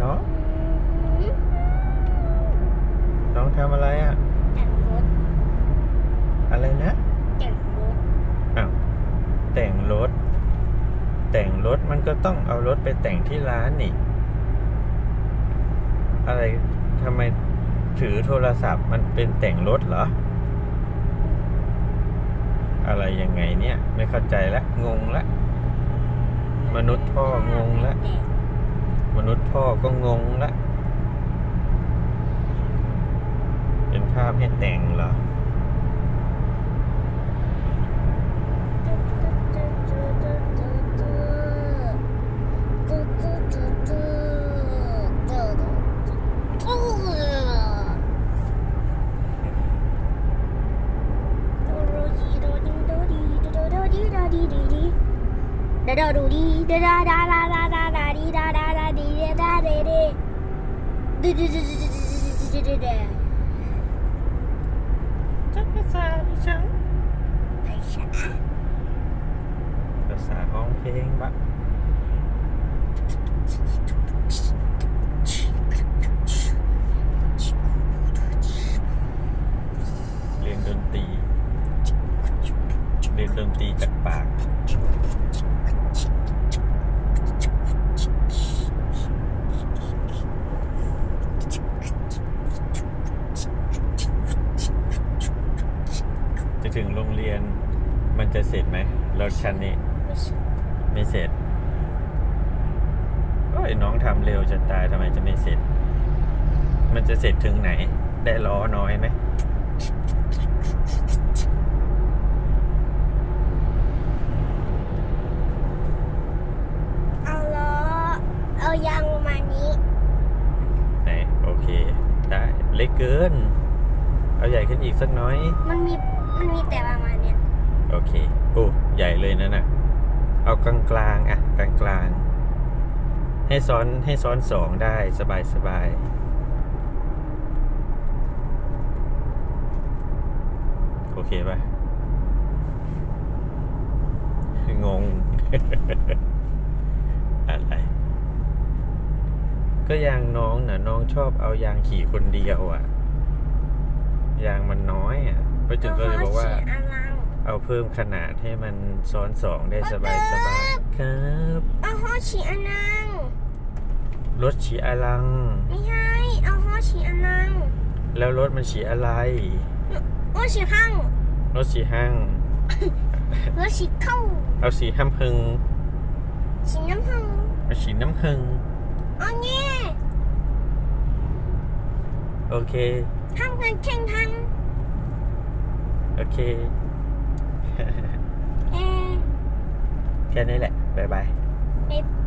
เนาะน้องทำอะไรอะแต่งรถอะไรนะแต่งรถอ้าวแต่งรถ แต่งรถมันก็ต้องเอารถไปแต่งที่ร้านนี่ อะไรทำไมถือโทรศัพท์มันเป็นแต่งรถเหรอ อะไรยังไงเนี่ย ไม่เข้าใจละงงละมนุษย์พ่องงละ มนุษย์พ่อก็งงละ เป็นภาพให้แต่งเหรอ đờ đờ đủ đi đờ đa đa đa đa đa đa đi đa đa đa đi đa đa đê đê đê đê đê đê đê đê chắc cái xa đi chẳng phải xã phải xã con trên bạn liên đơn tì liên đơn tì chặt bạc ถึงโรงเรียนมันจะเสร็จไหมรถคันนี้ไม่ใช่ไม่เสร็จโอ้ยน้องทำเร็วจะตายทำไมจะไม่เสร็จ มันจะเสร็จถึงไหน ได้ล้อน้อยไหมเอาล้อเอายางประมาณนี้ไหนโอเค ได้เล็กเกิน เอาใหญ่ขึ้นอีกสักน้อย มันมี มันมีแต่ประมาณเนี้ยโอเค โอ้ใหญ่เลยนั่นน่ะ เอากลางกลางๆอะกลางกลางให้ซ้อนให้ซ้อนสองได้สบายสบายโอเคปะงง อะไร ก็ยางน้องน่ะ น้องชอบเอายางขี่คนเดียวอะ ยางมันน้อยอะ ป้าจุนก็เลยบอกว่าเอล้อฉีดอลังเอาเพิ่มขนาดให้มันซ้อนสองได้สบายสบายครับเอาห้อฉีดอลังรถฉีอลัง ไม่ใช่เอาห้อฉีดอลัง แล้วรถมันฉีอะไรโอ้ฉีดห้างรถฉีห้างรถฉีดเข้าเอาสีห้ำพึงฉีดน้ำผึ้งเอาสีน้ำพึงเอาเงี้ยโอเคทำกันแข่งขัน โอเคเอ๊ะแค่นี้แหละ บ๊ายบาย บ๊ายบ